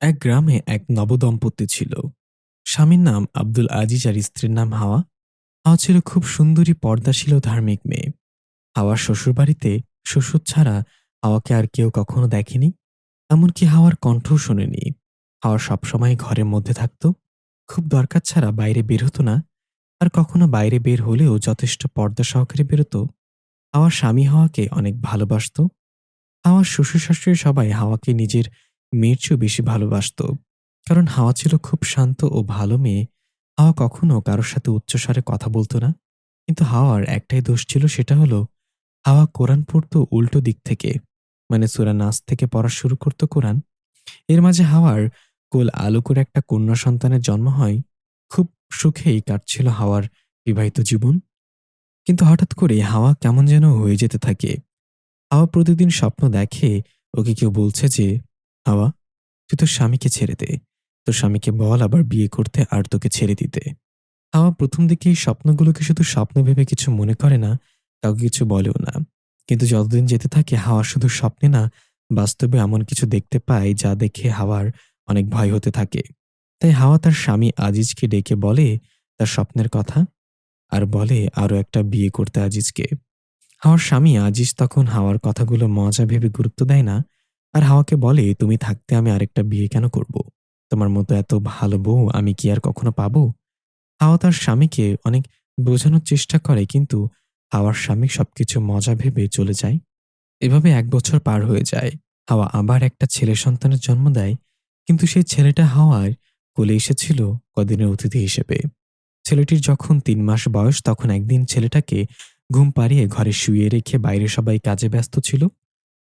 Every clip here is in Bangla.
এক গ্রামে এক নবদম্পতি ছিল। স্বামীর নাম আব্দুল আজিজ আর স্ত্রীর নাম হাওয়া। হাওয়া ছিল খুব সুন্দরী, পর্দাশীল ও ধার্মিক মেয়ে। হাওয়ার শ্বশুরবাড়িতে শ্বশুর ছাড়া হাওয়াকে আর কেউ কখনো দেখেনি, এমনকি হাওয়ার কণ্ঠও শোনেনি। হাওয়া সবসময় ঘরের মধ্যে থাকত। খুব দরকার ছাড়া বাইরে বের হতো না। আর কখনো বাইরে বের হলেও যথেষ্ট পর্দা সহকারে বেরোতো। হাওয়ার স্বামী হাওয়াকে অনেক ভালোবাসত। হাওয়ার শ্বশুর শাশুড়ি সবাই হাওয়াকে নিজের মেয়ের চেয়েও বেশি ভালোবাসত। কারণ হাওয়া ছিল খুব শান্ত ও ভালো মেয়ে। হাওয়া কখনো কারোর সাথে উচ্চস্বরে কথা বলতো না। কিন্তু হাওয়ার একটাই দোষ ছিল, সেটা হলো হাওয়া কোরআন পড়তো উল্টো দিক থেকে। মানে সুরা নাচ থেকে পড়া শুরু করতো কোরআন। এর মাঝে হাওয়ার কোল আলো করে একটা কন্যা সন্তানের জন্ম হয়। খুব সুখেই কাটছিল হাওয়ার বিবাহিত জীবন। কিন্তু হঠাৎ করে হাওয়া কেমন যেন হয়ে যেতে থাকে। হাওয়া প্রতিদিন স্বপ্ন দেখে, ওকে কেউ বলছে যে হাওয়া, তুই তোর স্বামীকে ছেড়ে দে। তোর স্বামীকে বল আবার বিয়ে করতে আর তোকে ছেড়ে দিতে। হাওয়া প্রথম দিকে এই স্বপ্নগুলোকে শুধু স্বপ্ন ভেবে কিছু মনে করে না, কাউকে কিছু বলেও না। কিন্তু যতদিন যেতে থাকে, হাওয়া শুধু স্বপ্নে না, বাস্তবে এমন কিছু দেখতে পায় যা দেখে হাওয়ার অনেক ভয় হতে থাকে। তাই হাওয়া তার স্বামী আজিজকে ডেকে বলে, তার স্বপ্নের কথা? আর বলে আরও একটা বিয়ে করতে আজিজকে। হাওয়ার স্বামী আজিজ তখন হাওয়ার কথাগুলো মজা ভেবে গুরুত্ব দেয় না আর হাওয়াকে বলে, তুমি থাকতে আমি আরেকটা বিয়ে কেন করব? তোমার মতো এত ভালো বউ আমি কি আর কখনো পাবো? হাওয়া তার স্বামীকে অনেক বোঝানোর চেষ্টা করে, কিন্তু হাওয়ার স্বামী সবকিছু মজা ভেবে চলে যায়। এভাবে এক বছর পার হয়ে যায়। হাওয়া আবার একটা ছেলে সন্তানের জন্ম দেয়, কিন্তু সেই ছেলেটা হাওয়ার কোলে এসেছিল কদিনের অতিথি হিসেবে। ছেলেটির যখন তিন মাস বয়স, তখন একদিন ছেলেটাকে ঘুম পাড়িয়ে ঘরে শুয়ে রেখে বাইরে সবাই কাজে ব্যস্ত ছিল।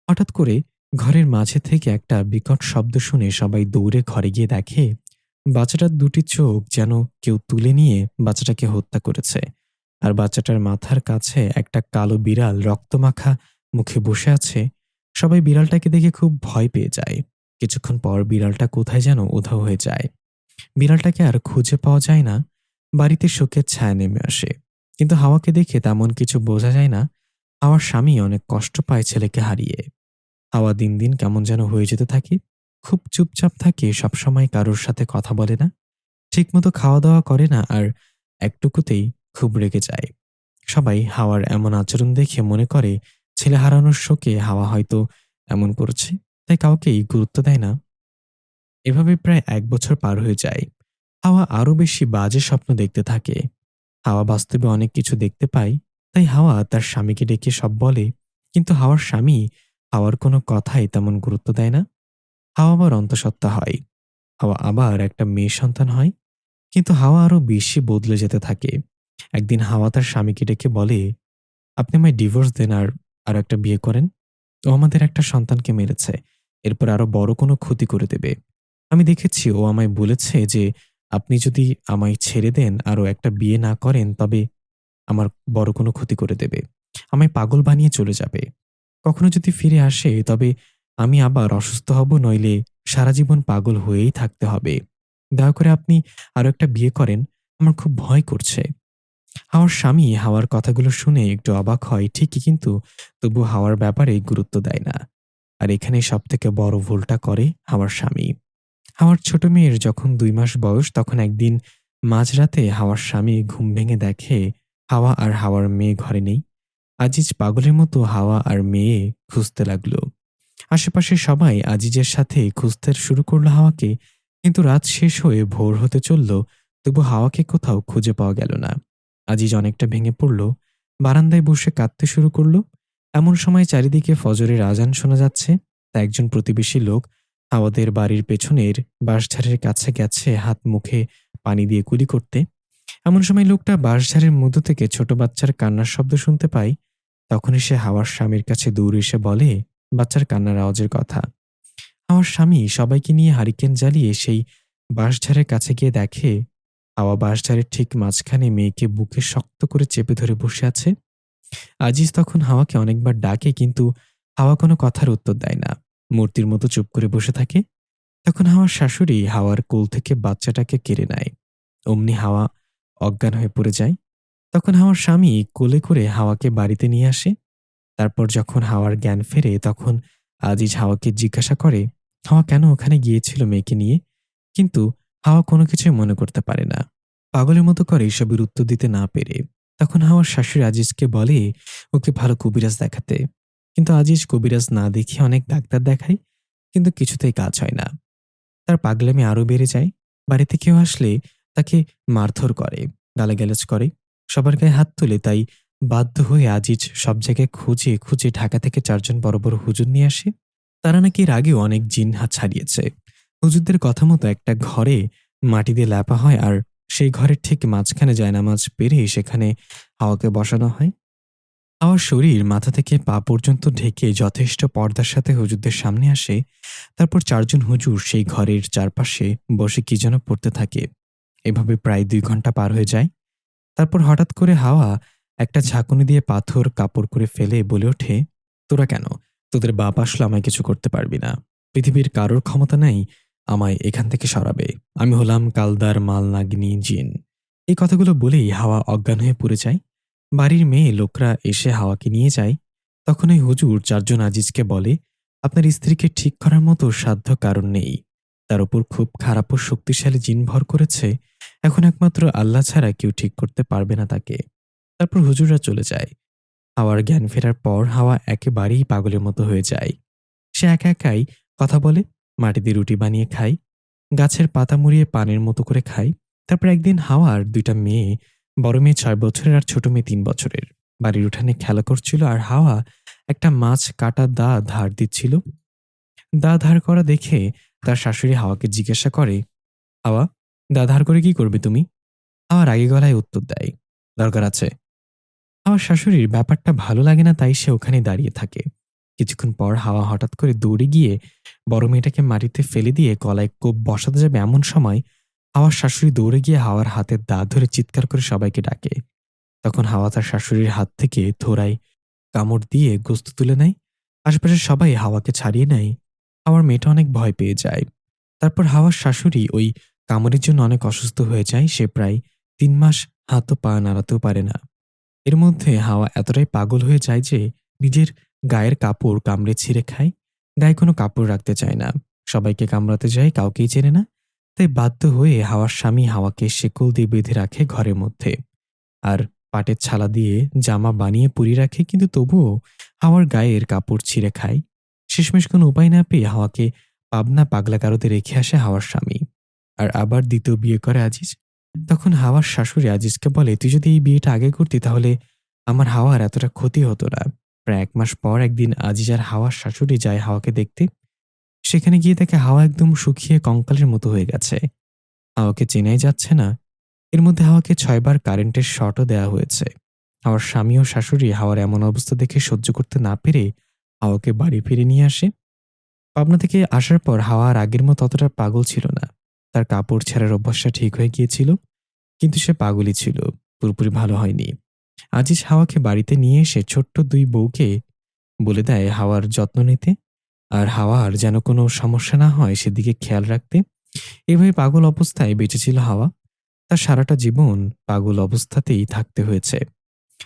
হঠাৎ করে ঘরের মাঝে থেকে একটা বিকট শব্দ শুনে সবাই দৌড়ে ঘরে গিয়ে দেখে, বাচ্চাটার দুটি চোখ যেন কেউ তুলে নিয়ে বাচ্চাটাকে হত্যা করেছে। আর বাচ্চাটার মাথার কাছে একটা কালো বিড়াল রক্তমাখা মুখে বসে আছে। সবাই বিড়ালটাকে দেখে খুব ভয় পেয়ে যায়। কিছুক্ষণ পর বিড়ালটা কোথায় যেন উধাও হয়ে যায়। বিড়ালটাকে আর খুঁজে পাওয়া যায় না। বাড়িতে শোকের ছায়া নেমে আসে। কিন্তু হাওয়াকে দেখে তেমন কিছু বোঝা যায় না। হাওয়ার স্বামী অনেক কষ্ট পায় ছেলেকে হারিয়ে। হাওয়া দিন দিন কেমন যেন হয়ে যেতে থাকে, খুব চুপচাপ থাকে, সবসময় কারোর সাথে কথা বলে না, ঠিকমতো খাওয়া দাওয়া করে না, আর একটুকুতেই খুব রেগে যায়। সবাই হাওয়ার এমন আচরণ দেখে মনে করে, ছেলে হারানোর শোকে হাওয়া হয়তো এমন করছে, তাই কাউকেই গুরুত্ব দেয় না। এভাবে প্রায় এক বছর পার হয়ে যায়। হাওয়া আরও বেশি বাজে স্বপ্ন দেখতে থাকে। হাওয়া বাস্তবে অনেক কিছু দেখতে পায়, তাই হাওয়া তার স্বামীকে ডেকে সব বলে, কিন্তু হাওয়ার স্বামী হাওয়ার কোনো কথাই তেমন গুরুত্ব দেয় না। হাওয়া আবার অন্তঃসত্ত্বা হয়। হাওয়া আবার একটা মেয়ে সন্তান হয়। কিন্তু হাওয়া আরও বেশি বদলে যেতে থাকে। একদিন হাওয়া তার স্বামীকে ডেকে বলে, আপনি আমায় ডিভোর্স দেন আর আরও একটা বিয়ে করেন। ও আমাদের একটা সন্তানকে মেরেছে। এরপর আরও বড় কোনো ক্ষতি করে দেবে। আমি দেখেছি ও আমায় বলেছে যে, আপনি যদি আমায় ছেড়ে দেন আরও একটা বিয়ে না করেন, তবে আমার বড় কোনো ক্ষতি করে দেবে। আমায় পাগল বানিয়ে চলে যাবে। কখনো যদি ফিরে আসে, তবে আমি আবার অসুস্থ হব, নইলে সারা জীবন পাগল হয়েই থাকতে হবে। দয়া করে আপনি আরও একটা বিয়ে করেন, আমার খুব ভয় করছে। হাওয়ার স্বামী হাওয়ার কথাগুলো শুনে একটু অবাক হয়, ঠিকই কিন্তু তবু হাওয়ার ব্যাপারে গুরুত্ব দেয় না। আর এখানে সব থেকে বড় ভুলটা করে হাওয়ার স্বামী। হাওয়ার ছোট মেয়ের যখন দুই মাস বয়স, তখন একদিন মাঝরাতে হাওয়ার স্বামী ঘুম ভেঙে দেখে, হাওয়া আর হাওয়ার মেয়ে ঘরে নেই। আজিজ পাগলের মতো হাওয়া আর মেয়ে খুঁজতে লাগল। আশেপাশে সবাই আজিজের সাথে খুঁজতে শুরু করল হাওয়াকে, কিন্তু রাত শেষ হয়ে ভোর হতে চলল, তবু হাওয়াকে কোথাও খুঁজে পাওয়া গেল না। আজিজ অনেকটা ভেঙে পড়ল, বারান্দায় বসে কাঁদতে শুরু করল। এমন সময় চারিদিকে ফজরের আজান শোনা যাচ্ছে, তা একজন প্রতিবেশী লোক হাওয়াদের বাড়ির পেছনের বাঁশঝাড়ের কাছে গেছে হাত মুখে পানি দিয়ে কুলি করতে। এমন সময় লোকটা বাঁশঝাড়ের মধ্য থেকে ছোট বাচ্চার কান্নার শব্দ শুনতে পায়। তখনই সে হাওয়ার স্বামীর কাছে দৌড়ে এসে বলে, বাচ্চার কান্নার আওয়াজের কথা। হাওয়ার স্বামী সবাইকে নিয়ে হারিকেন জ্বালিয়ে সেই বাঁশঝাড়ের কাছে গিয়ে দেখে, হাওয়া বাঁশঝাড়ের ঠিক মাঝখানে মেয়েকে বুকে শক্ত করে চেপে ধরে বসে আছে। আজিজ তখন হাওয়াকে অনেকবার ডাকে কিন্তু হাওয়া কোনো কথার উত্তর দেয় না। মূর্তির মতো চুপ করে বসে থাকে। তখন হাওয়ার শাশুড়ি হাওয়ার কোল থেকে বাচ্চাটাকে কেড়ে নেয়। অমনি হাওয়া অজ্ঞান হয়ে পড়ে যায়। তখন হাওয়ার স্বামী কোলে করে হাওয়াকে বাড়িতে নিয়ে আসে। তারপর যখন হাওয়ার জ্ঞান ফেরে, তখন আজিজ হাওয়াকে জিজ্ঞাসা করে, হাওয়া কেন ওখানে গিয়েছিল মেয়েকে নিয়ে? কিন্তু হাওয়া কোনো কিছুই মনে করতে পারে না। পাগলের মতো করে এসবের উত্তর দিতে না পেরে। তখন হাওয়ার শাশুড়ি আজিজকে বলে, ওকে ভালো কবিরাজ দেখাতে। কিন্তু আজিজ কবিরাজ না দেখিয়ে অনেক ডাক্তার দেখায়, কিন্তু কিছুতেই কাজ হয় না। তার পাগলামি আরও বেড়ে যায়। বাড়িতে কেউ আসলে তাকে মারধর করে, গালাগালাজ করে। সবার গায়ে হাত তোলে তাই বাধ্য হয়ে আজিজ সব জায়গায় খুঁজে খুঁজে ঢাকা থেকে চারজন বড় বড় হুজুর নিয়ে আসে। তারা নাকি এর আগেও অনেক জিন হাত ছাড়িয়েছে। হুজুরদের কথা মতো একটা ঘরে মাটি দিয়ে ল্যাপা হয় আর সেই ঘরের ঠিক মাঝখানে জায়নামাজ পেরে সেখানে হাওয়াকে বসানো হয়। হাওয়ার শরীর মাথা থেকে পা পর্যন্ত ঢেকে যথেষ্ট পর্দার সাথে হুজুরদের সামনে আসে। তারপর চারজন হুজুর সেই ঘরের চারপাশে বসে কি যেন পড়তে থাকে। এভাবে প্রায় দুই ঘণ্টা পার হয়ে যায়। তারপর হঠাৎ করে হাওয়া একটা ঝাঁকুনি দিয়ে পাথর কাপড় করে ফেলে বলে ওঠে, তোরা কেন? তোদের বাপ আসলে আমায় কিছু করতে পারবি না। পৃথিবীর কারোর ক্ষমতা নাই, আমায় এখান থেকে সরাবে। আমি হলাম কালদার মালনাগিনী জিন। এই কথাগুলো বলেই হাওয়া অজ্ঞান হয়ে পড়ে যায়। বাড়ির মেয়ে লোকরা এসে হাওয়াকে নিয়ে যায়। তখন ওই হুজুর চারজন আজিজকে বলে, আপনার স্ত্রীকে ঠিক করার মতো সাধ্য কারণ নেই। তার উপর খুব খারাপ ও শক্তিশালী জিন ভর করেছে, এখন একমাত্র আল্লাহ ছাড়া কেউ ঠিক করতে পারবে না তাকে। তারপর হুজুররা চলে যায়। হাওয়ার জ্ঞান ফেরার পর হাওয়া একেবারেই পাগলের মতো হয়ে যায়। সে একা একাই কথা বলে মাটি দিয়ে রুটি বানিয়ে খায়, গাছের পাতা মুড়িয়ে পানের মতো করে খায়। তারপর একদিন হাওয়ার দুইটা মেয়ে, বড় মেয়ে ছয় বছরের আর ছোট মেয়ে তিন বছরের, বাড়ির উঠানে খেলা করছিল আর হাওয়া একটা মাছ কাটা দা ধার দিচ্ছিল। দা ধার করা দেখে তার শাশুড়ি হাওয়াকে জিজ্ঞাসা করে, হাওয়া দা ধার করে কি করবে তুমি? হাওয়া রাগে গলায় উত্তর দেয়, দরকার আছে। আমার শাশুড়ির ব্যাপারটা ভালো লাগে না তাই সে ওখানে দাঁড়িয়ে থাকে। কিছুক্ষণ পর হাওয়া হঠাৎ করে দৌড়ে গিয়ে বড় মেয়েটাকে মাটিতে ফেলে দিয়ে গলায় কোপ বসাতে যাবে এমন সময় হাওয়ার শাশুড়ি দৌড়ে গিয়ে হাওয়ার হাতের দা ধরে চিৎকার করে সবাইকে ডাকে। তখন হাওয়া তার শাশুড়ির হাত থেকে থোড়ায় কামড় দিয়ে গোস্ত তুলে নেয়। আশেপাশের সবাই হাওয়াকে ছাড়িয়ে নেয়। হাওয়ার মেয়েটা অনেক ভয় পেয়ে যায়। তারপর হাওয়ার শাশুড়ি ওই কামড়ের জন্য অনেক অসুস্থ হয়ে যায়, সে প্রায় তিন মাস হাত পা নাড়াতেও পারে না। এর মধ্যে হাওয়া এতটাই পাগল হয়ে যায় যে নিজের গায়ের কাপড় কামড়ে ছিঁড়ে খায়, গায়ে কোনো কাপড় রাখতে চায় না। সবাইকে কামড়াতে যায়, কাউকেই চেনে না। তাই বাধ্য হয়ে হাওয়ার স্বামী হাওয়াকে শেকল দিয়ে বেঁধে রাখে ঘরের মধ্যে। আর পাটের ছালা দিয়ে জামা বানিয়ে পুরি রাখে, কিন্তু তবুও হাওয়ার গায়ের কাপড় ছিঁড়ে খায়। শেষমেশ কোনো উপায় না পেয়ে হাওয়াকে পাবনা পাগলা কারোতে রেখে আসে হাওয়ার স্বামী। আর আবার দ্বিতীয় বিয়ে করে আজিজ। তখন হাওয়ার শাশুড়ি আজিজকে বলে, তুই যদি এই বিয়েটা আগে করতি তাহলে আমার হাওয়ার এতটা ক্ষতি হতো না। প্রায় এক মাস পর একদিন আজিজ আর হাওয়ার শাশুড়ি যায় হাওয়াকে দেখতে। সেখানে গিয়ে দেখে হাওয়া একদম শুকিয়ে কঙ্কালের মতো হয়ে গেছে। হাওয়াকে চেনাই যাচ্ছে না। এর মধ্যে হাওয়াকে ছয়বার কারেন্টের শটও দেওয়া হয়েছে। হাওয়ার স্বামী ও শাশুড়ি হাওয়ার এমন অবস্থা দেখে সহ্য করতে না পেরে হাওয়াকে বাড়ি ফিরে নিয়ে আসে। পাবনা থেকে আসার পর হাওয়া আর আগের মতো অতটা পাগল ছিল না। তার কাপড় ছেঁড়ার অভ্যাসটা ঠিক হয়ে গিয়েছিল, কিন্তু সে পাগলই ছিল, পুরোপুরি ভালো হয়নি। আজিজ হাওয়াকে বাড়িতে নিয়ে এসে ছোট্ট দুই বউকে বলে দেয় হাওয়ার যত্ন নিতে, আর হাওয়ার যেন কোনো সমস্যা না হয় সেদিকে খেয়াল রাখতে। এভাবে পাগল অবস্থায় বেঁচেছিল হাওয়া। তার সারাটা জীবন পাগল অবস্থাতেই থাকতে হয়েছে।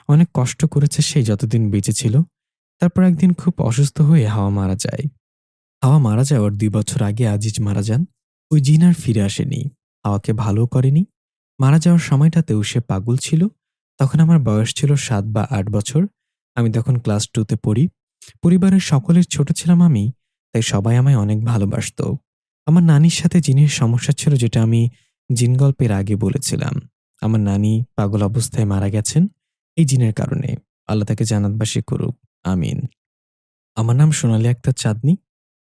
অনেক কষ্ট করেছে সে যতদিন বেঁচে ছিল। তারপর একদিন খুব অসুস্থ হয়ে হাওয়া মারা যায়। হাওয়া মারা যাওয়ার দুই বছর আগে আজিজ মারা যান। ওই জিন আর ফিরে আসেনি। হাওয়াকে ভালো করেনি। মারা যাওয়ার সময়টাতেও সে পাগল ছিল। তখন আমার বয়স ছিল সাত বা আট বছর। আমি তখন ক্লাস টুতে পড়ি। পরিবারের সকলের ছোট ছিলাম আমি, তাই সবাই আমায় অনেক ভালোবাসতো। আমার নানির সাথে জিনের সমস্যা ছিল যেটা আমি জিন গল্পের আগে বলেছিলাম। আমার নানি পাগল অবস্থায় মারা গেছেন এই জিনের কারণে। আল্লাহ তাকে জানাতবাসী করুক। আমিন। আমার নাম সোনালী আক্তার চাঁদনি।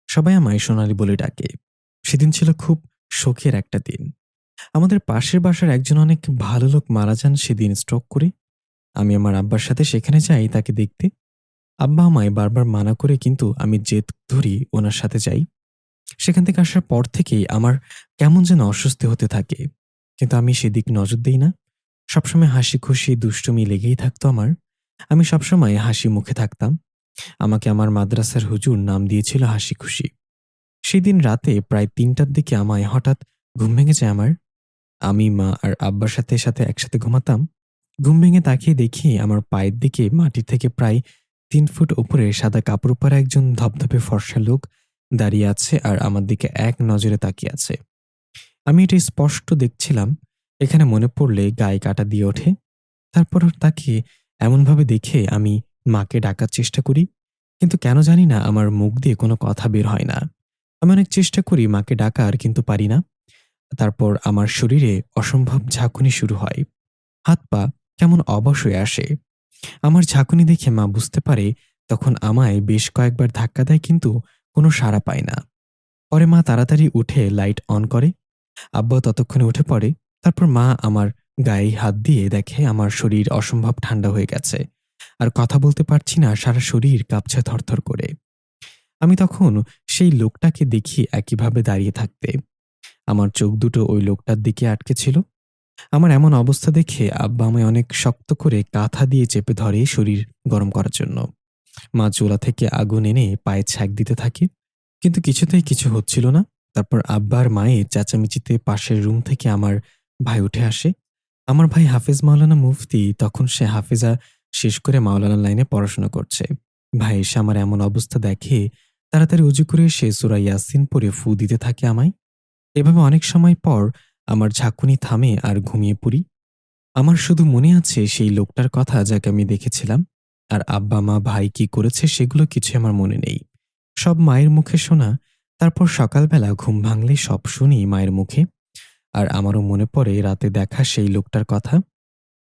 সবাই আমায় সোনালী বলে ডাকে। সেদিন ছিল খুব শোকের একটা দিন। আমাদের পাশের বাসার একজন অনেক ভালো লোক মারা যান সেদিন স্ট্রোক করে। আমি আমার আব্বার সাথে সেখানে যাই তাকে দেখতে। আব্বা আমায় বারবার মানা করে কিন্তু আমি জেদ ধরি ওনার সাথে যাই। সেখান থেকে আসার পর থেকেই আমার কেমন যেন অস্বস্তি হতে থাকে। কিন্তু আমি সেদিক নজর দিই না। সবসময় হাসি খুশি দুষ্টুমি লেগেই থাকতো আমার। আমি সবসময় হাসি মুখে থাকতাম। আমাকে আমার মাদ্রাসার হুজুর নাম দিয়েছিল হাসি খুশি। সেদিন রাতে প্রায় তিনটার দিকে আমায় হঠাৎ ঘুম ভেঙে যায় আমার। আমি মা আর আব্বার সাথে সাথে একসাথে ঘুমাতাম। ঘুম ভেঙে তাকিয়ে দেখি আমার পায়ের দিকে মাটি থেকে প্রায় তিন ফুট উপরে সাদা কাপড় পরা একজন ধপধপে ফর্সা লোক দাঁড়িয়ে আছে আর আমার দিকে এক নজরে তাকিয়ে আছে। আমি এটা স্পষ্ট দেখছিলাম। এখানে মনে পড়লে গায়ে কাটা দিয়ে ওঠে। তারপর তাকে এমনভাবে দেখে আমি মাকে ডাকার চেষ্টা করি, কিন্তু কেন জানি না আমার মুখ দিয়ে কোনো কথা বের হয় না। আমি অনেক চেষ্টা করি মাকে ডাকার, কিন্তু পারি না। তারপর আমার শরীরে অসম্ভব ঝাঁকুনি শুরু হয়। হাত পা কেমন অবশ হয়ে আসে। আমার ঝাঁকুনি দেখে মা বুঝতে পারে, তখন আমায় বেশ কয়েকবার ধাক্কা দেয়, কিন্তু কোনো সাড়া পায় না। পরে মা তাড়াতাড়ি উঠে লাইট অন করে। আব্বা ততক্ষণে উঠে পড়ে। তারপর মা আমার গায়ে হাত দিয়ে দেখে আমার শরীর অসম্ভব ঠান্ডা হয়ে গেছে। আর কথা বলতে পারছি না সারা শরীর কাঁপছে থরথর করে। আমি তখন সেই লোকটাকে দেখি একইভাবে দাঁড়িয়ে থাকতে। আমার চোখ দুটো ওই লোকটার দিকে আটকে ছিল। আমার এমন অবস্থা দেখে আব্বা আমায় অনেক শক্ত করে কাঁথা দিয়ে চেপে ধরে শরীর গরম করার জন্য। মা চুলা থেকে আগুন এনে পায়ে ছ্যাক দিতে থাকে। কিন্তু কিছুতেই কিছু হচ্ছিল না। তারপর আব্বার মায়ের চেঁচামেচিতে পাশের রুম থেকে আমার ভাই উঠে আসে। আমার ভাই হাফেজ মাওলানা মুফতি, তখন সে হাফেজা শেষ করে মাওলানা লাইনে পড়াশোনা করছে। ভাই এসে আমার এমন অবস্থা দেখে তাড়াতাড়ি উজু করে সে সুরা ইয়াসিন পরে ফু দিতে থাকে আমায়। এভাবে অনেক সময় পর আমার ঝাঁকুনি থামে আর ঘুমিয়ে পড়ি। আমার শুধু মনে আছে সেই লোকটার কথা যাকে আমি দেখেছিলাম। আর আব্বা, মা, ভাই কি করেছে সেগুলো কিছু আমার মনে নেই। সব মায়ের মুখে শোনা, তারপর সকালবেলা ঘুম ভাঙলে সব শুনি মায়ের মুখে। আর আমারও মনে পড়ে রাতে দেখা সেই লোকটার কথা।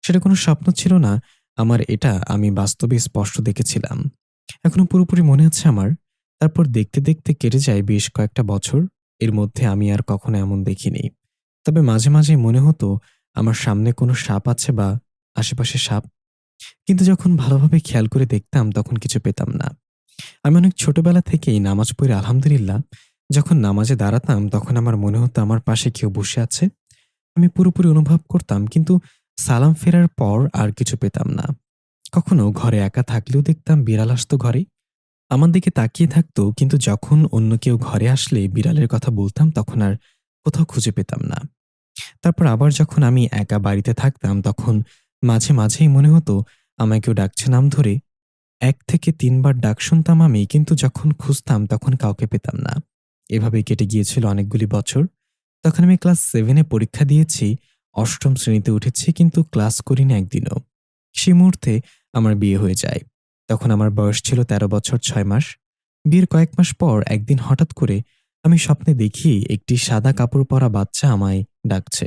সেটা কোনো স্বপ্ন ছিল না, আমার এটা আমি বাস্তবে স্পষ্ট দেখেছিলাম। এখনও পুরোপুরি মনে আছে আমার। তারপর দেখতে দেখতে কেটে যায় বেশ কয়েকটা বছর, এর মধ্যে আমি আর কখনো এমন দেখিনি। তবে মাঝে মাঝে মনে হতো আমার সামনে কোনো সাপ আছে বা আশেপাশে সাপ। কিন্তু যখন ভালোভাবে খেয়াল করে দেখতাম তখন কিছু পেতাম না। আমি অনেক ছোটবেলা থেকেই নামাজ পড়ে আলহামদুলিল্লাহ যখন নামাজে দাঁড়াতাম, তখন আমার মনে হতো আমার পাশে কেউ বসে আছে। আমি পুরোপুরি অনুভব করতাম, কিন্তু সালাম ফেরার পর আর কিছু পেতাম না। কখনো ঘরে একা থাকলেও দেখতাম বিড়াল আসতো ঘরে। আমার দিকে তাকিয়ে থাকতো, কিন্তু যখন অন্য কেউ ঘরে আসলে বিড়ালের কথা বলতাম, তখন আর কোথাও খুঁজে পেতাম না। তারপর আবার যখন আমি একা বাড়িতে থাকতাম, তখন মাঝে মাঝেই মনে হতো, আমায় কেউ ডাকছে নাম ধরে। এক থেকে তিনবার ডাক শুনতাম আমি, কিন্তু যখন খুঁজতাম, তখন কাউকে পেতাম না। এভাবে কেটে গিয়েছিল অনেকগুলি বছর। তখন আমি ক্লাস সেভেনে পরীক্ষা দিয়েছি, অষ্টম শ্রেণীতে উঠেছি, কিন্তু ক্লাস করিনি একদিনও। সেই মুহূর্তে আমার বিয়ে হয়ে যায়। তখন আমার বয়স ছিল তেরো বছর ছয় মাস। বিয়ের কয়েক মাস পর একদিন হঠাৎ করে আমি স্বপ্নে দেখি একটি সাদা কাপড় পরা বাচ্চা আমায় ডাকছে।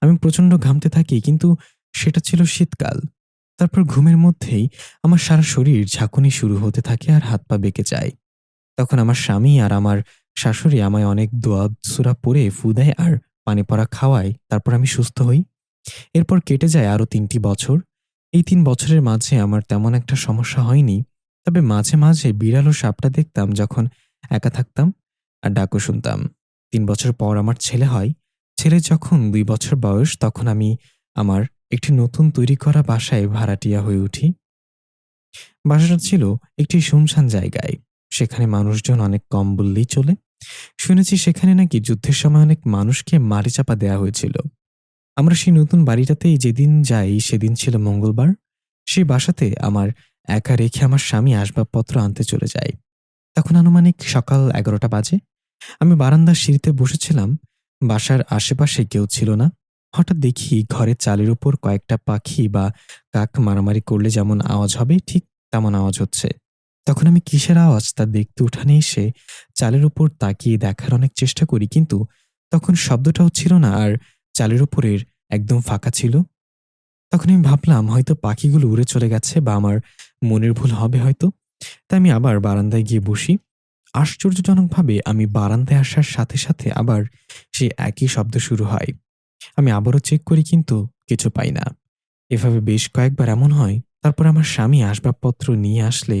আমি প্রচণ্ড ঘামতে থাকি, কিন্তু সেটা ছিল শীতকাল। তারপর ঘুমের মধ্যেই আমার সারা শরীর ঝাঁকুনি শুরু হতে থাকে আর হাত পা বেঁকে যায়। তখন আমার স্বামী আর আমার শাশুড়ি আমায় অনেক দোয়া, সুরা পরে ফু দেয় আর পানি পড়া খাওয়ায়, তারপর আমি সুস্থ হই। এরপর কেটে যায় আরও তিনটি বছর। এই তিন বছরের মাঝে আমার তেমন একটা সমস্যা হয়নি। তবে মাঝে মাঝে বিড়াল ও সাপটা দেখতাম যখন একা থাকতাম আর ডাকও শুনতাম। তিন বছর পর আমার ছেলে হয়। ছেলে যখন দুই বছর বয়স, তখন আমি আমার একটি নতুন তৈরি করা বাসায় ভাড়াটিয়া হয়ে উঠি। বাসাটা ছিল একটি শুনশান জায়গায়। সেখানে মানুষজন অনেক কম বললেই চলে। শুনেছি সেখানে নাকি যুদ্ধের সময় অনেক মানুষকে মারি চাপা দেওয়া হয়েছিল। আমরা সেই নতুন বাড়িটাতেই যেদিন যাই, সেদিন ছিল মঙ্গলবার। সেই বাসাতে আমার একা রেখে আমার স্বামী আসবাবপত্র আনতে চলে যায়। তখন আনুমানিক সকাল এগারোটা বাজে। আমি বারান্দার সিঁড়িতে বসেছিলাম। বাসার আশেপাশে কেউ ছিল না। হঠাৎ দেখি ঘরের চালের উপর কয়েকটা পাখি বা কাক মারামারি করলে যেমন আওয়াজ হবে, ঠিক তেমন আওয়াজ হচ্ছে। তখন আমি কিসের আওয়াজ তা দেখতে উঠানে এসে চালের উপর তাকিয়ে দেখার অনেক চেষ্টা করি, কিন্তু তখন শব্দটাও ছিল না আর চালের উপরের একদম ফাঁকা ছিল। তখন আমি ভাবলাম, হয়তো পাখিগুলো উড়ে চলে গেছে বা আমার মনের ভুল হবে হয়তো। তাই আমি আবার বারান্দায় গিয়ে বসি। আশ্চর্যজনকভাবে আমি বারান্দায় আসার সাথে সাথে আবার সে একই শব্দ শুরু হয়। আমি আবারও চেক করি, কিন্তু কিছু পাই না। এভাবে বেশ কয়েকবার এমন হয়, তারপর আমার স্বামী আসবাবপত্র নিয়ে আসলে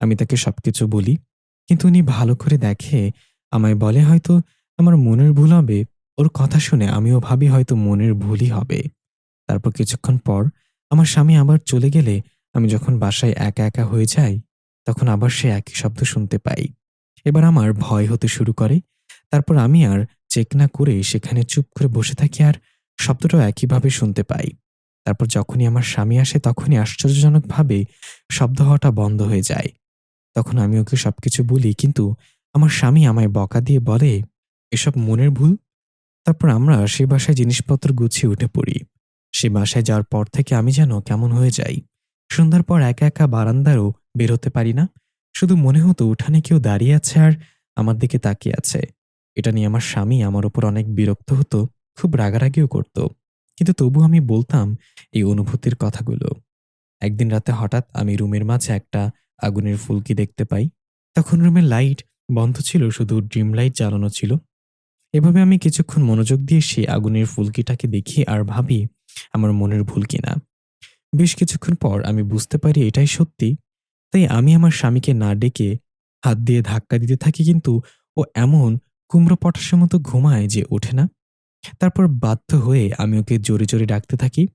আমি তাকে সবকিছু বলি। কিন্তু উনি ভালো করে দেখে আমায় বলে, হয়তো আমার মনের ভুল হবে। ওর কথা শুনে আমিও ভাবি হয়তো মনের ভুলই হবে। তারপর কিছুক্ষণ পর আমার স্বামী আবার চলে গেলে আমি যখন বাসায় একা একা হয়ে যাই, তখন আবার সে একই শব্দ শুনতে পাই। এবার আমার ভয় হতে শুরু করে। তারপর আমি আর চেক না করে সেখানে চুপ করে বসে থাকি আর শব্দটাও একইভাবে শুনতে পাই। তারপর যখনই আমার স্বামী আসে, তখনই আশ্চর্যজনকভাবে শব্দ হওয়াটা বন্ধ হয়ে যায়। তখন আমি ওকে সবকিছু বলি, কিন্তু আমার স্বামী আমায় বকা দিয়ে বলে, এসব মনের ভুল? তারপর আমরা সে বাসায় জিনিসপত্র গুছিয়ে উঠে পড়ি। সে বাসায় যাওয়ার পর থেকে আমি যেন কেমন হয়ে যাই। সন্ধ্যার পর একা একা বারান্দারও বের হতে পারি না। শুধু মনে হতো উঠানে কেউ দাঁড়িয়ে আছে আর আমার দিকে তাকিয়ে আছে। এটা নিয়ে আমার স্বামী আমার উপর অনেক বিরক্ত হতো, খুব রাগারাগিও করত। কিন্তু তবু আমি বলতাম এই অনুভূতির কথাগুলো। একদিন রাতে হঠাৎ আমি রুমের মাঝে একটা আগুনের ফুলকি দেখতে পাই। তখন রুমের লাইট বন্ধ ছিল, শুধু ড্রিম লাইট জ্বালানো ছিল। এভাবে আমি কিছুক্ষণ মনোযোগ দিয়ে সেই আগুনের ফুলকিটাকে দেখি আর ভাবি, আমার মনের ভুল কিনা। বেশ কিছুক্ষণ পর আমি বুঝতে পারি এটাই সত্যি। তাই আমি আমার স্বামীকে না ডেকে হাত দিয়ে ধাক্কা দিতে থাকি, কিন্তু ও এমন কুমড়ো পটাশের মতো ঘুমায় যে ওঠে না। তারপর বাধ্য হয়ে আমি ওকে জোরে জোরে ডাকতে থাকি।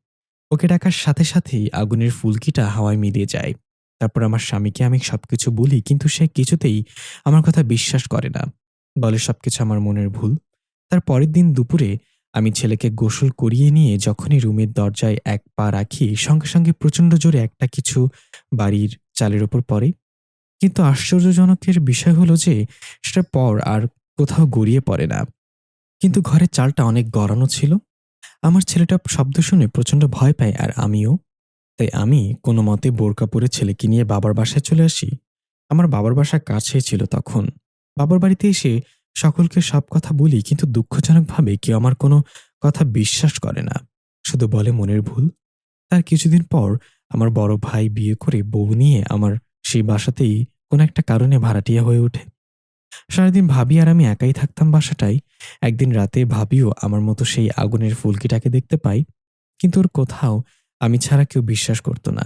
ওকে ডাকার সাথে সাথেই আগুনের ফুলকিটা হাওয়ায় মিলিয়ে যায়। তারপর আমার স্বামীকে আমি সবকিছু বলি, কিন্তু সে কিছুতেই আমার কথা বিশ্বাস করে না। বলে সব কিছু আমার মনের ভুল। তার পরের দিন দুপুরে আমি ছেলেকে গোসল করিয়ে নিয়ে যখনই রুমের দরজায় এক পা রাখি, সঙ্গে সঙ্গে প্রচণ্ড জোরে একটা কিছু বাড়ির চালের ওপর পড়ে। কিন্তু আশ্চর্যজনকের বিষয় হলো যে সেটা পর আর কোথাও গড়িয়ে পড়ে না। কিন্তু ঘরের চালটা অনেক গড়ানো ছিল। আমার ছেলেটা শব্দ শুনে প্রচণ্ড ভয় পায় আর আমিও। তাই আমি কোনো মতে বোরকা পরে ছেলেকে নিয়ে বাবার বাসায় চলে আসি। আমার বাবার বাসা কাছে ছিল তখন। বাবার বাড়িতে এসে সকলকে সব কথা বলি, কিন্তু দুঃখজনকভাবে কেউ আমার কোনো কথা বিশ্বাস করে না। শুধু বলে মনের ভুল। তার কিছুদিন পর আমার বড় ভাই বিয়ে করে বউ নিয়ে আমার সেই বাসাতেই কোনো একটা কারণে ভাড়াটিয়া হয়ে ওঠে। সারাদিন ভাবি আর আমি একাই থাকতাম বাসাটাই একদিন রাতে ভাবিও আমার মতো সেই আগুনের ফুলকিটাকে দেখতে পাই। কিন্তু ওর কোথাও আমি ছাড়া কেউ বিশ্বাস করতো না।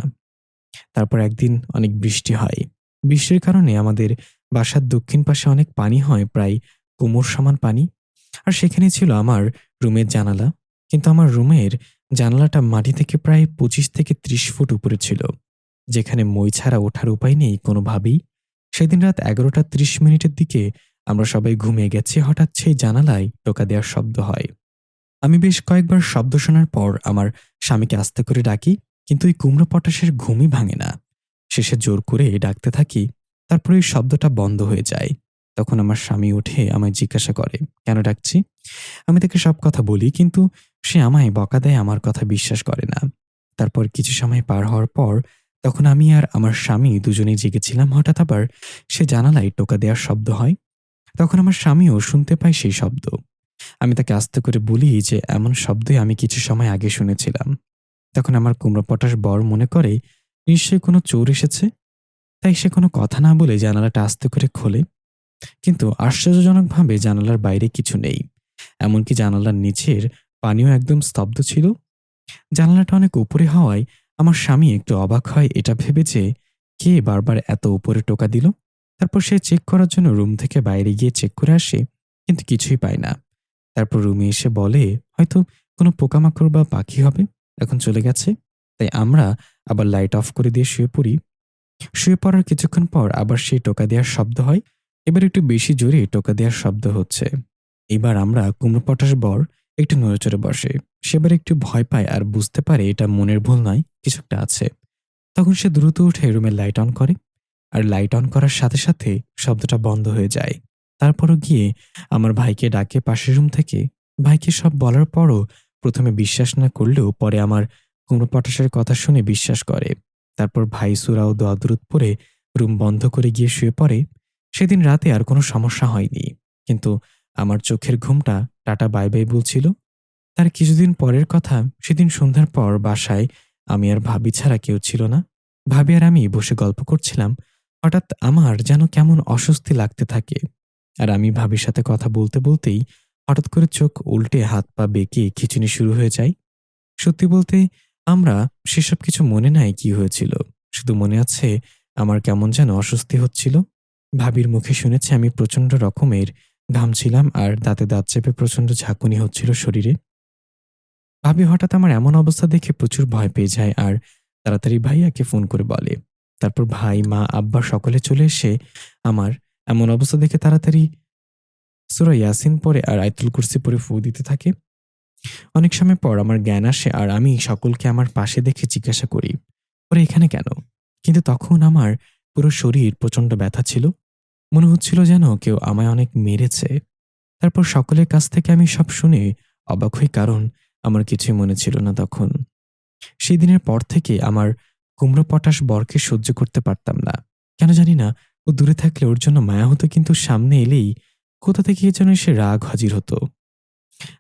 তারপর একদিন অনেক বৃষ্টি হয়। বৃষ্টির কারণে আমাদের বাসার দক্ষিণ পাশে অনেক পানি হয়, প্রায় কোমর সমান পানি। আর সেখানে ছিল আমার রুমের জানালা। কিন্তু আমার রুমের জানালাটা মাটি থেকে প্রায় পঁচিশ থেকে ত্রিশ ফুট উপরে ছিল, যেখানে মই ছাড়া ওঠার উপায় নেই কোনোভাবেই। সেদিন রাত এগারোটা ত্রিশ মিনিটের দিকে আমরা সবাই ঘুমিয়ে গেছি, হঠাৎ সেই জানালায় টোকা দেওয়ার শব্দ হয়। আমি বেশ কয়েকবার শব্দ শোনার পর আমার স্বামীকে আস্তে করে ডাকি, কিন্তু ওই কুমড়ো পটাশের ঘুমই ভাঙে না। শেষে জোর করে ডাকতে থাকি, তারপরে ওই শব্দটা বন্ধ হয়ে যায়। তখন আমার স্বামী উঠে আমায় জিজ্ঞাসা করে, কেন ডাকছি? আমি তাকে সব কথা বলি, কিন্তু সে আমায় বকা দেয়, আমার কথা বিশ্বাস করে না। তারপর কিছু সময় পার হওয়ার পর, তখন আমি আর আমার স্বামী দুজনেই জেগেছিলাম। হঠাৎ আবার সে জানালায় টোকা দেওয়ার শব্দ হয়। তখন আমার স্বামীও শুনতে পায় সেই শব্দ। আমি তাকে আস্তে করে বলি যে, এমন শব্দই আমি কিছু সময় আগে শুনেছিলাম। তখন আমার কুমড়ো পটাশ বর মনে করে, নিশ্চয়ই কোনো চোর এসেছে? তাই সে কোনো কথা না বলে জানালাটা আস্তে করে খোলে। কিন্তু আশ্চর্যজনকভাবে জানালার বাইরে কিছু নেই। এমনকি জানালার নিচের পানিও একদম স্তব্ধ ছিল। জানালাটা অনেক উপরে হওয়ায় আমার স্বামী একটু অবাক হয় এটা ভেবে যে, কে বারবার এত উপরে টোকা দিল? তারপর সে চেক করার জন্য রুম থেকে বাইরে গিয়ে চেক করে আসে, কিন্তু কিছুই পায় না। তারপর রুমে এসে বলে, হয়তো কোনো পোকামাকড় বা পাখি হবে, এখন চলে গেছে। তাই আমরা আবার লাইট অফ করে দিয়ে শুয়ে পড়ি। শুয়ে পড়ার কিছুক্ষণ পর আবার সেই টোকা দেওয়ার শব্দ হয়। এবার একটু বেশি জোরে টোকা দেওয়ার শব্দ হচ্ছে। এবার আমরা কুমড়ো পটাশ বর একটু নড়েচড়ে বসে। সেবার একটু ভয় পায় আর বুঝতে পারে এটা মনের ভুল নয়, কিছু একটা আছে। তখন সে দ্রুত উঠে রুমের লাইট অন করে। আর লাইট অন করার সাথে সাথে শব্দটা বন্ধ হয়ে যায়। তারপরও গিয়ে আমার ভাইকে ডাকে পাশের রুম থেকে। ভাইকে সব বলার পরও প্রথমে বিশ্বাস না করলেও পরে আমার কুমড়ো পটাশের কথা শুনে বিশ্বাস করে। তারপর ভাই সুরা ও দোয়াদুরুদ পরে রুম বন্ধ করে গিয়ে শুয়ে পড়ে। সেদিন রাতে আর কোনো সমস্যা হয়নি। কিন্তু আমার চোখের ঘুমটা টাটা বাই বাই বলছিল। তার কিছুদিন পরের কথা, সেদিন সন্ধ্যার পর বাসায় আমি আর ভাবি ছাড়া কেউ ছিল না। ভাবি আর আমি বসে গল্প করছিলাম। হঠাৎ আমার যেন কেমন অস্বস্তি লাগতে থাকে। আর আমি ভাবির সাথে কথা বলতে বলতেই হঠাৎ করে চোখ উল্টে হাত পা বেঁকে খিচুনি শুরু হয়ে যায়। সত্যি বলতে, আমরা সেসব কিছু মনে নাই কি হয়েছিল। শুধু মনে আছে আমার কেমন যেন অস্বস্তি হচ্ছিল। ভাবির মুখে শুনেছি আমি প্রচণ্ড রকমের ঘামছিলাম আর দাঁতে দাঁত চেপে প্রচণ্ড ঝাঁকুনি হচ্ছিল শরীরে। ভাবি হঠাৎ আমার এমন অবস্থা দেখে প্রচুর ভয় পেয়ে যায় আর তাড়াতাড়ি ভাইয়াকে ফোন করে বলে। তারপর ভাই, মা, আব্বা সকলে চলে এসে আমার এমন অবস্থা দেখে তাড়াতাড়ি সুরা ইয়াসিন পরে আর আয়তুল কুরসি পরে ফু দিতে থাকে। অনেক সময় পর আমার জ্ঞান আসে আর আমি সকলকে আমার পাশে দেখে জিজ্ঞাসা করি, ওরা এখানে কেন? কিন্তু তখন আমার পুরো শরীর প্রচণ্ড ব্যথা ছিল। মনে হচ্ছিল যেন কেউ আমায় অনেক মেরেছে। তারপর সকলের কাছ থেকে আমি সব শুনে অবাক হই কারণ আমার কিছুই মনে ছিল না তখন। সেই দিনের পর থেকে আমার কুমড়ো পটাশ বরকে সহ্য করতে পারতাম না। কেন জানি না ও দূরে থাকলে ওর জন্য মায়া হতো, কিন্তু সামনে এলেই কোথা থেকে যেন সে রাগ হাজির হতো।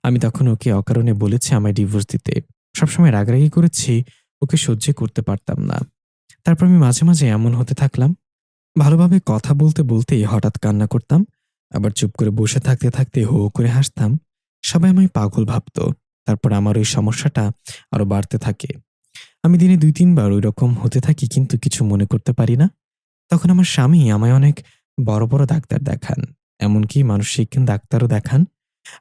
আমি তখন ওকে অকারণে বলেছি আমায় ডিভোর্স দিতে। সবসময় রাগারাগি করেছি, ওকে সহ্য করতে পারতাম না। তারপর আমি মাঝে মাঝে এমন হতে থাকলাম, ভালোভাবে কথা বলতে বলতেই হঠাৎ কান্না করতাম, আবার চুপ করে বসে থাকতে থাকতে হো করে হাসতাম। সবাই আমায় পাগল ভাবতো, তারপর আমার ওই সমস্যাটা আরও বাড়তে থাকে। আমি দিনে দুই তিনবার ওই রকম হতে থাকি, কিন্তু কিছু মনে করতে পারি না। তখন আমার স্বামী আমায় অনেক বড় বড় ডাক্তার দেখান, এমনকি মানসিক ডাক্তারও দেখান।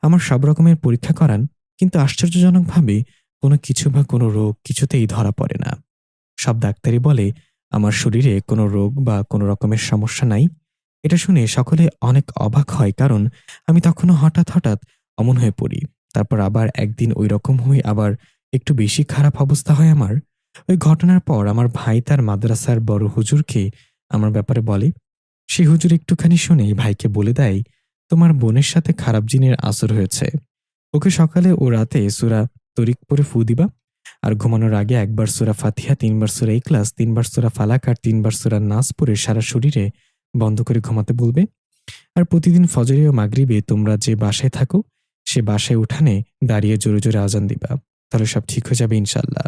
আমার সব রকমের পরীক্ষা করান, কিন্তু আশ্চর্যজনকভাবে কোনো কিছু বা কোনো রোগ কিছুতেই ধরা পড়ে না। সব ডাক্তারই বলে, আমার শরীরে কোনো রোগ বা কোনো রকমের সমস্যা নাই। এটা শুনে সকলে অনেক অবাক হয়, কারণ আমি তখনও হঠাৎ হঠাৎ অমন হয়ে পড়ি। তারপর আবার একদিন ওই রকম হয়ে আবার একটু বেশি খারাপ অবস্থা হয় আমার। ওই ঘটনার পর আমার ভাই তার মাদ্রাসার বড় হুজুরকে আমার ব্যাপারে বলে। সে হুজুর একটুখানি শুনে ভাইকে বলে দেয়, তোমার বোনের সাথে খারাপ জিনের আসর হয়েছে। ওকে সকালে ও রাতে সুরা তরিক পরে ফু দিবা। আর ঘুমানোর আগে একবার সুরা ফাতিহা, তিনবার সুরা ইকলাস তিনবার সুরা ফালাক আর তিনবার সুরা নাস পরে সারা শরীরে বন্ধ করে ঘুমাতে বলবে। আর প্রতিদিন ফজরে ও মাগরিবে তোমরা যে বাসায় থাকো, সে বাসায় উঠানে দাঁড়িয়ে জোরে জোরে আজান দিবা। তাহলে সব ঠিক হয়ে যাবে ইনশাল্লাহ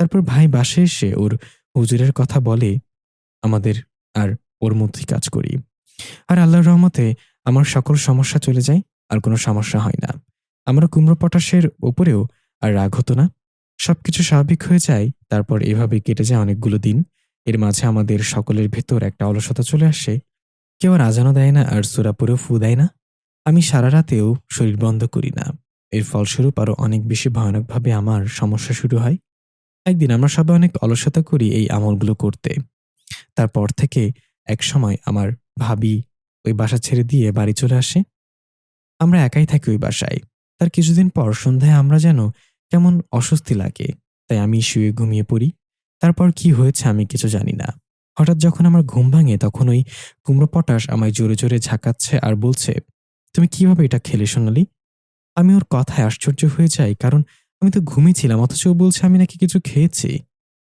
তারপর ভাই বাসায় এসে ওর হুজুরের কথা বলে, আমাদের আর ওর মধ্যেই কাজ করি। আর আল্লাহর রহমতে আমার সকল সমস্যা চলে যায়, আর কোনো সমস্যা হয় না। আমরা কুমড়ো পটাশের ওপরেও আর রাগ হতো না। সবকিছু স্বাভাবিক হয়ে যায়, তারপর এভাবে কেটে যায় অনেকগুলো দিন। এর মাঝে আমাদের সকলের ভেতর একটা অলসতা চলে আসে। কেউ আর আজানও দেয় না, আর সুরাপুরেও ফু দেয় না। আমি সারা রাতেও শরীর বন্ধ করি না। এর ফলস্বরূপ আরও অনেক বেশি ভয়ানকভাবে আমার সমস্যা শুরু হয়। একদিন আমরা সবাই অনেক অলসতা করি এই আমলগুলো করতে। তারপর থেকে এক সময় আমার ভাবি ওই বাসা ছেড়ে দিয়ে বাড়ি চলে আসে। আমরা একাই থাকি ওই বাসায়। তার কিছুদিন পর সন্ধ্যায় আমরা যেন কেমন অস্বস্তি লাগে, তাই আমি শুয়ে ঘুমিয়ে পড়ি। তারপর কি হয়েছে আমি কিছু জানি না। হঠাৎ যখন আমার ঘুম ভাঙে তখন ওই কুমড়ো পটাশ আমায় জোরে জোরে ঝাঁকাচ্ছে আর বলছে, তুমি কীভাবে এটা খেলে শোনালি আমি ওর কথায় আশ্চর্য হয়ে যাই, কারণ আমি তো ঘুমিয়েছিলাম অথচ ও বলছে আমি নাকি কিছু খেয়েছি।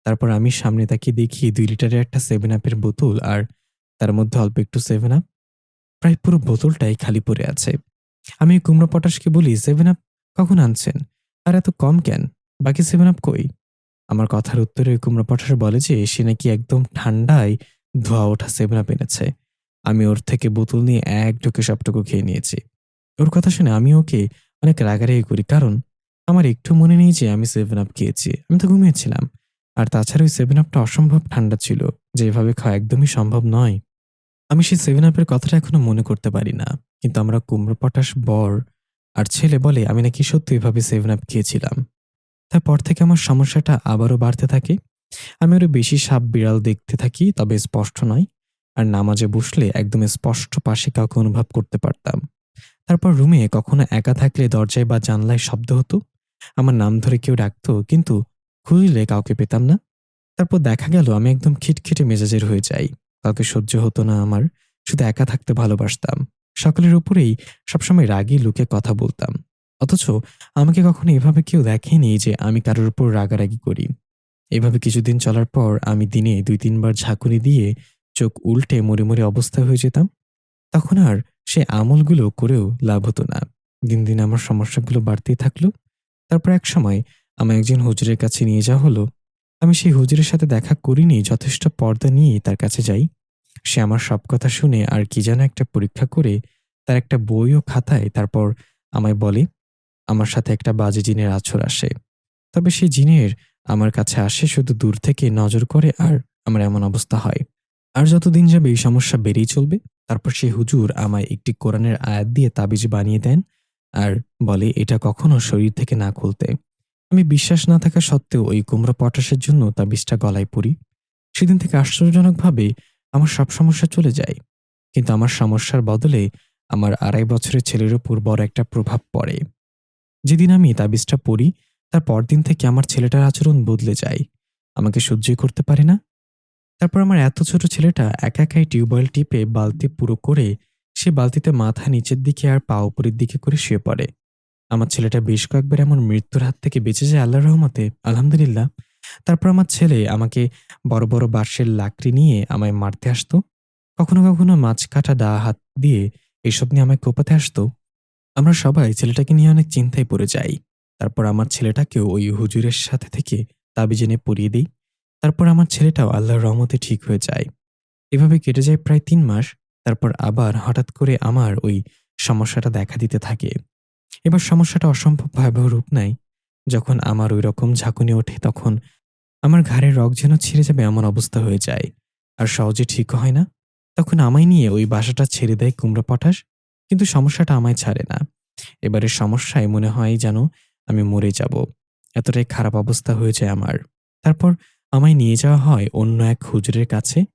তারপর আমি সামনে তাকিয়ে দেখি দুই লিটারের একটা সেভেন আপের বোতল আর তার মধ্যে অল্প একটু সেভেন আপ প্রায় পুরো বোতলটাই খালি পড়ে আছে। আমি কুমড়ো পটাশকে বলি সেভেন আপ কখন আনছেন? আর এত কম কেন? বাকি সেভেন আপ কই? আমার কথার উত্তরে কুমড়ো পটাশ বলে যে, সে নাকি একদম ঠান্ডায় ধোয়া ওঠা সেভেন আপ এনেছে। আমি ওর থেকে বোতল নিয়ে এক ঢুকে সবটুকু খেয়ে নিয়েছি। ওর কথা শুনে আমি ওকে অনেক রাগারাগি করি, কারণ আমার একটু মনে নেই যে আমি সেভেন আপ খেয়েছি। আমি তো ঘুমিয়েছিলাম। আর তাছাড়া ওই সেভেন আপটা অসম্ভব ঠান্ডা ছিল, যে এভাবে খাওয়া একদমই সম্ভব নয়। আমি সেই সেভেন আপের কথাটা এখনও মনে করতে পারি না, কিন্তু আমরা কুমড়ো, পটাশ, বর আর ছেলে বলে আমি নাকি সত্যি এভাবে সেভেন আপ খেয়েছিলাম। তারপর থেকে আমার সমস্যাটা আবারও বাড়তে থাকে। আমি আরও বেশি সাপ বিড়াল দেখতে থাকি, তবে স্পষ্ট নয়। আর নামাজে বসলে একদম স্পষ্ট পাশে কাউকে অনুভব করতে পারতাম। তারপর রুমে কখনো একা থাকলে দরজায় বা জানলায় শব্দ হতো। আমার নাম ধরে কেউ ডাকতো, কিন্তু খুঁজলে কাউকে পেতাম না। তারপর দেখা গেল আমি একদম খিটখিটে মেজাজের হয়ে যাই। কাউকে সহ্য হতো না আমার, শুধু একা থাকতে ভালোবাসতাম। সকলের উপরেই সবসময় রাগি লুকে কথা বলতাম। অথচ আমাকে কখনো এভাবে কেউ দেখেনি যে আমি কারোর উপর রাগারাগি করি। এভাবে কিছুদিন চলার পর আমি দিনে দুই, তিনবার ঝাঁকুনি দিয়ে চোখ উল্টে মরে মরে অবস্থা হয়ে যেতাম। তখন আর সে আমলগুলো করেও লাভ হতো না। দিন দিন আমার সমস্যাগুলো বাড়তেই থাকল। তারপর এক সময় আমার একজন হুজুরের কাছে নিয়ে যাওয়া হলো। আমি সেই হুজুরের সাথে দেখা করিনি, যথেষ্ট পর্দা নিয়ে তার কাছে যাই। সে আমার সব কথা শুনে আর কি যেন একটা পরীক্ষা করে তার একটা বই ও খাতায় তারপর আমায় বলে, আমার সাথে একটা বাজে জিনের আছর আসে। তবে সেই জিনের আমার কাছে আসে শুধু দূর থেকে নজর করে আর আমার এমন অবস্থা হয়। আর যতদিন যাবে এই সমস্যা বেড়েই চলবে। তারপর সেই হুজুর আমায় একটি কোরআনের আয়াত দিয়ে তাবিজ বানিয়ে দেন আর বলে, এটা কখনো শরীর থেকে না খুলতে। আমি বিশ্বাস না থাকা সত্ত্বেও ওই কুমড়ো পটাশের জন্য তাবিজটা গলায় পড়ি সেদিন থেকে আশ্চর্যজনকভাবে আমার সব সমস্যা চলে যায়। কিন্তু আমার সমস্যার বদলে আমার আড়াই বছরের ছেলের উপর বড় একটা প্রভাব পড়ে। যেদিন আমি তাবিজটা পড়ি তার পরদিন থেকে আমার ছেলেটার আচরণ বদলে যায়। আমাকে সহ্যই করতে পারে না। তারপর আমার এত ছোট ছেলেটা একা একাই টিউবওয়েল টিপে বালতি পুরো করে, সে বালতিতে মাথা নিচের দিকে আর পা উপরের দিকে করে শুয়ে পড়ে। আমার ছেলেটা বেশ কয়েকবার এমন মৃত্যুর হাত থেকে বেঁচে যায় আল্লাহর রহমতে, আলহামদুলিল্লাহ। তারপর আমার ছেলে আমাকে বড় বড় বাঁশের লাকড়ি নিয়ে আমায় মারতে আসতো। কখনো কখনো মাছ কাটা ডা হাত দিয়ে এসব নিয়ে আমায় কোপাতে আসতো। আমরা সবাই ছেলেটাকে নিয়ে অনেক চিন্তায় পড়ে যাই। তারপর আমার ছেলেটাকেও ওই হুজুরের সাথে থেকে তাবিজ এনে পরিয়ে দিই। তারপর আমার ছেলেটাও আল্লাহর রহমতে ঠিক হয়ে যায়। এভাবে কেটে যায় প্রায় তিন মাস। তারপর আবার হঠাৎ করে আমার ওই সমস্যাটা দেখা দিতে থাকে। এবার সমস্যাটা অসম্ভব ভয়াবহ রূপ নেয়। যখন আমার ওই রকম ঝাঁকুনি ওঠে, তখন আমার ঘাড়ের রগ যেন ছিঁড়ে যাবে এমন অবস্থা হয়ে যায়। আর সহজে ঠিক হয় না। তখন আমায় নিয়ে ওই বাসাটা ছেড়ে দেয় কুমড়ো পটাশ, কিন্তু সমস্যাটা আমায় ছাড়ে না। এবারের সমস্যায় মনে হয় যেন আমি মরে যাব। এতটাই খারাপ অবস্থা হয়ে যায় আমার। তারপর আমায় নিয়ে যাওয়া হয় অন্য এক হুজুরের কাছে।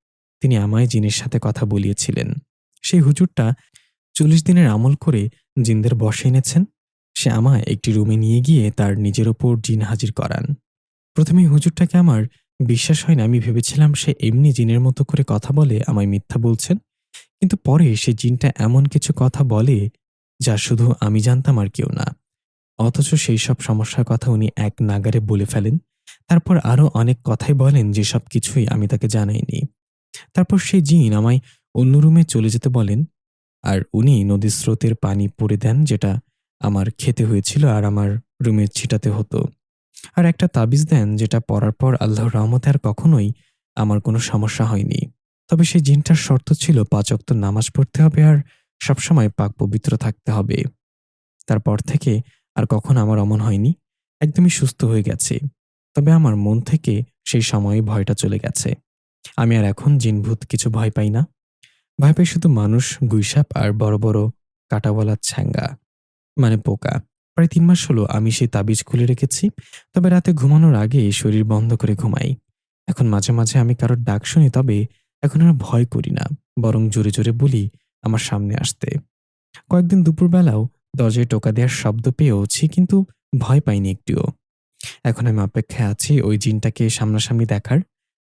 তিনি আমায় জিনের সাথে কথা বলিয়েছিলেন। সেই হুজুরটা চল্লিশ দিনের আমল করে জিনদের বসে এনেছেন। সে আমায় একটি রুমে নিয়ে গিয়ে তার নিজের ওপর জিন হাজির করান। প্রথমে হুজুরটাকে আমার বিশ্বাস হয় না, আমি ভেবেছিলাম সে এমনি জিনের মতো করে কথা বলে আমায় মিথ্যা বলছেন। কিন্তু পরে সে জিনটা এমন কিছু কথা বলে যা শুধু আমি জানতাম আর কেউ না। অথচ সেই সব সমস্যার কথা উনি এক নাগারে বলে ফেলেন। তারপর আরও অনেক কথাই বলেন যে সব কিছুই আমি তাকে জানাইনি। তারপর সেই জিন আমায় অন্য রুমে চলে যেতে বলেন। আর উনি নদীর স্রোতের পানি পরে দেন, যেটা আমার খেতে হয়েছিল আর আমার রুমে ছিটাতে হতো। আর একটা তাবিজ দেন, যেটা পরার পর আল্লাহর রহমতে আর কখনোই আমার কোনো সমস্যা হয়নি। তবে সেই জিনটার শর্ত ছিল, পাঁচ অক্ত নামাজ পড়তে হবে আর সবসময় পাক পবিত্র থাকতে হবে। তারপর থেকে আর কখন আমার অমন হয়নি। একদমই সুস্থ হয়ে গেছে। তবে আমার মন থেকে সেই সময়ে ভয়টা চলে গেছে। আমি আর এখন জিনভূত কিছু ভয় পাই না। পাই শুধু মানুষ, গুইসাপ আর বড় বড় কাটাওয়ালা ছ্যাঙ্গা মানে পোকা। প্রায় তিন মাস হলো আমি সেই তাবিজ খুলে রেখেছি, তবে রাতে ঘুমানোর আগে শরীর বন্ধ করে ঘুমাই। এখন মাঝে মাঝে আমি কারোর ডাক শুনি, তবে এখন আর ভয় করি না, বরং জোরে জোরে বলি আমার সামনে আসতে। কয়েকদিন দুপুরবেলাও দরজায় টোকা দেওয়ার শব্দ পেয়েওছি, কিন্তু ভয় পাইনি একটিও। এখন আমি অপেক্ষায় আছি ওই জিনটাকে সামনাসামনি দেখার।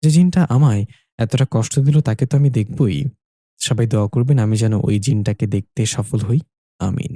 যে জিনটা আমায় এতটা কষ্ট দিল তাকে তো আমি দেখবই। সবাই দোয়া করবেন আমি যেন ওই জিনটাকে দেখতে সফল হই। আমিন।